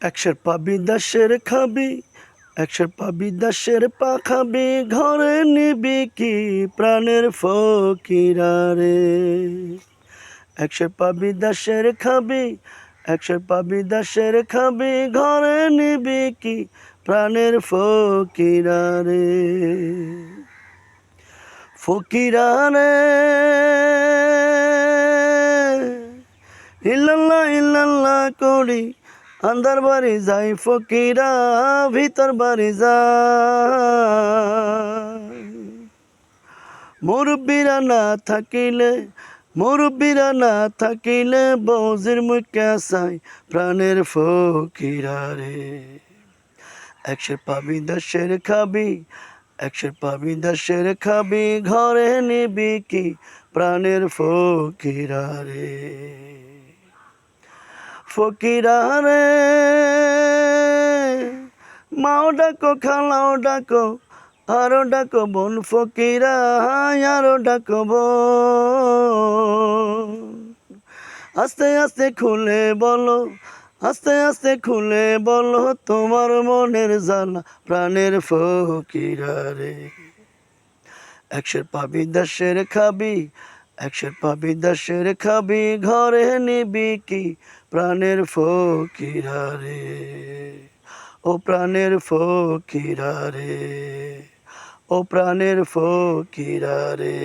একশের পাবি দাসের খাবি, একশের পাবি দাসের পা খাবি, ঘরে নিবি কি প্রাণের ফকিরা রে একশের পাবি দাসের খাবি, একশের পাবি দাসের খাবি, ঘরে নিবি কি প্রাণের ফকিরা রে ফকিরা রে ইল্লাল্লাহ ইল্লাল্লাহ করি আন্দার বাড়ি যাই ফকিরা ভিতর বাড়ি যায় মুরব্বীরা না থাকিলে মুরব্বীরা না থাকিলে বৌজির মুখে চাই প্রাণের ফকিরা রে একশের পাবি দশের খাবি একশের পাবি দশের খাবি ঘরে নিবি কি প্রাণের ফকিরা রে ফকিরা রে মাও ডাকো, খালাও ডাকো, আরও ডাকো বোন ফকিরা, আরও ডাকো আস্তে আস্তে খুলে বলো, আস্তে আস্তে খুলে বলো, তোমার মনের জ্বালা প্রাণের ফকিরা রে একশের পাবি, দশের খাবি একশের পাবি দশের খাবি, ঘরে নিবি কি প্রাণের ফকিরা রে ও প্রাণের ফকিরা রে ও প্রাণের ফকিরা রে